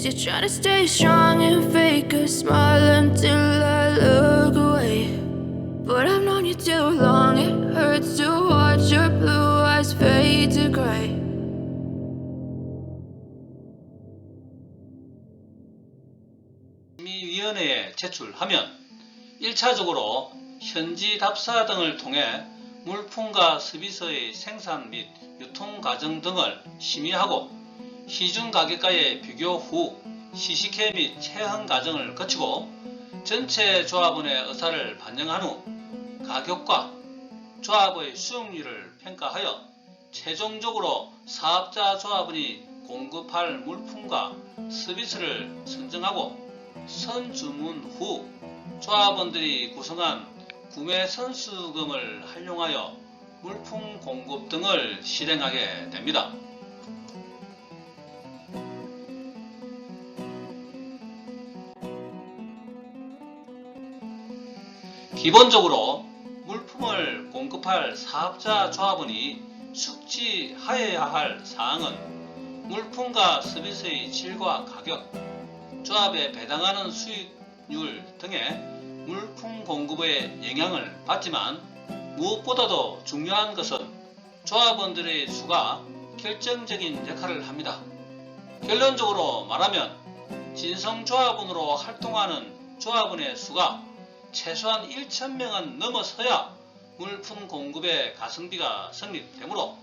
Guess you're trying to stay strong and fake a smile until I look away. But I've known you too long, it hurts to watch your blue eyes fade to gray. 심의위원회에 제출하면 1차적으로 현지 답사 등을 통해 물품과 서비스의 생산 및 유통 과정 등을 심의하고 시중 가격과의 비교 후 시식회 및 체험 과정을 거치고 전체 조합원의 의사를 반영한 후 가격과 조합의 수익률을 평가하여 최종적으로 사업자 조합원이 공급할 물품과 서비스를 선정하고 선주문 후 조합원들이 구성한 구매 선수금을 활용하여 물품 공급 등을 실행하게 됩니다. 기본적으로 물품을 공급할 사업자 조합원이 숙지하여야 할 사항은 물품과 서비스의 질과 가격, 조합에 배당하는 수익률 등의 물품 공급에 영향을 받지만 무엇보다도 중요한 것은 조합원들의 수가 결정적인 역할을 합니다. 결론적으로 말하면 진성조합원으로 활동하는 조합원의 수가 최소한 1,000명은 넘어서야 물품 공급의 가성비가 성립되므로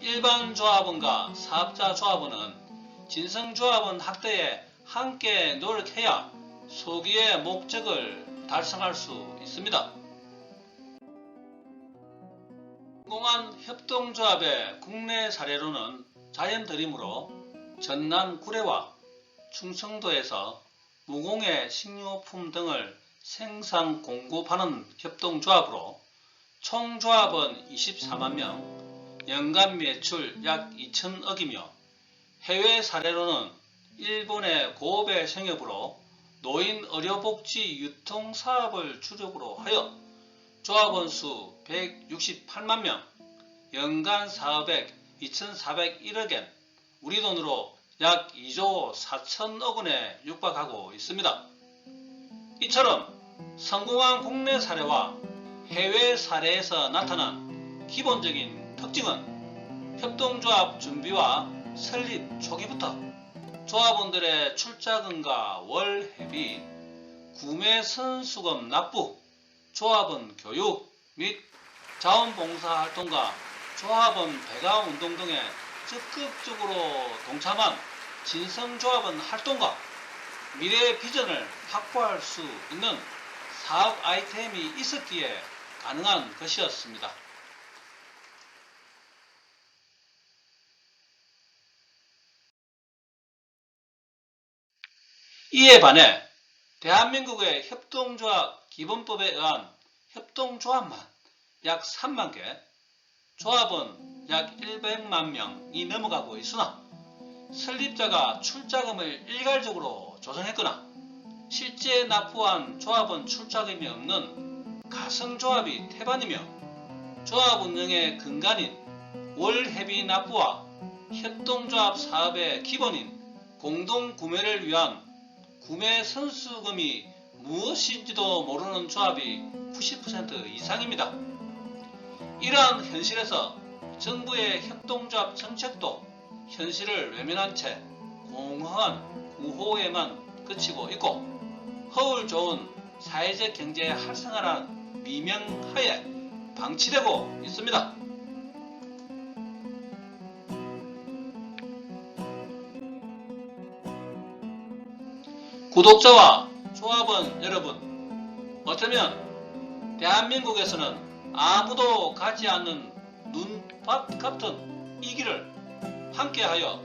일반 조합원과 사업자 조합원은 진성조합원 확대에 함께 노력해야 소기의 목적을 달성할 수 있습니다. 성공한 협동조합의 국내 사례로는 자연드림으로 전남 구례와 충청도에서 무공해 식료품 등을 생산 공급하는 협동조합으로 총 조합원 24만 명, 연간 매출 약 2천억이며 해외 사례로는 일본의 고베 생협으로 노인 의료복지 유통 사업을 주력으로 하여 조합원 수 168만 명, 연간 사업액 2,401억엔, 우리 돈으로 약 2조 4천억 원에 육박하고 있습니다. 이처럼 성공한 국내 사례와 해외 사례에서 나타난 기본적인 특징은 협동조합 준비와 설립 초기부터 조합원들의 출자금과 월 회비, 구매 선수금 납부, 조합원 교육 및 자원봉사 활동과 조합원 배가 운동 등에 적극적으로 동참한 진성조합원 활동과 미래의 비전을 확보할 수 있는 사업 아이템이 있었기에 가능한 것이었습니다. 이에 반해 대한민국의 협동조합 기본법에 의한 협동조합만 약 3만 개, 조합원 약 100만 명이 넘어가고 있으나 설립자가 출자금을 일괄적으로 조정했거나 실제 납부한 조합원 출자금이 없는 가성조합이 태반이며 조합 운영의 근간인 월회비 납부와 협동조합 사업의 기본인 공동구매를 위한 구매 선수금이 무엇인지도 모르는 조합이 90% 이상입니다. 이러한 현실에서 정부의 협동조합 정책도 현실을 외면한 채 공허한 구호에만 그치고 있고 허울 좋은 사회적 경제 활성화란 미명하에 방치되고 있습니다. 구독자와 조합원 여러분, 어쩌면 대한민국에서는 아무도 가지 않는 눈밭 같은 이 길을 함께하여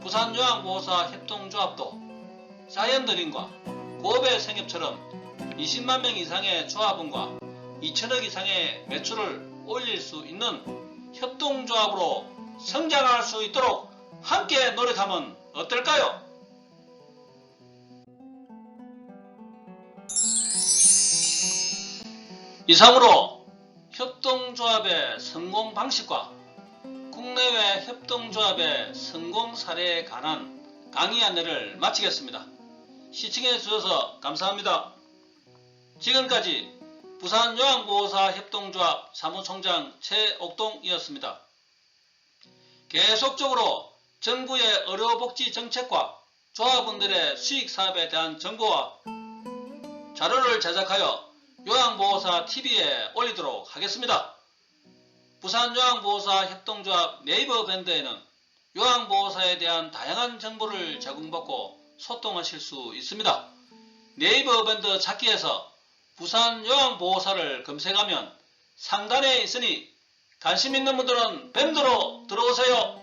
부산요양보호사 협동조합도 자연드림과 고배 생협처럼 20만 명 이상의 조합원과 2천억 이상의 매출을 올릴 수 있는 협동조합으로 성장할 수 있도록 함께 노력하면 어떨까요? 이상으로 협동조합의 성공 방식과 국내외 협동조합의 성공 사례에 관한 강의 안내를 마치겠습니다. 시청해 주셔서 감사합니다. 지금까지 부산 요양보호사 협동조합 사무총장 최옥동이었습니다. 계속적으로 정부의 의료복지 정책과 조합원들의 수익 사업에 대한 정보와 자료를 제작하여 요양보호사 TV에 올리도록 하겠습니다. 부산 요양보호사 협동조합 네이버 밴드에는 요양보호사에 대한 다양한 정보를 제공받고 소통하실 수 있습니다. 네이버 밴드 찾기에서 부산 요양보호사를 검색하면 상단에 있으니 관심 있는 분들은 밴드로 들어오세요.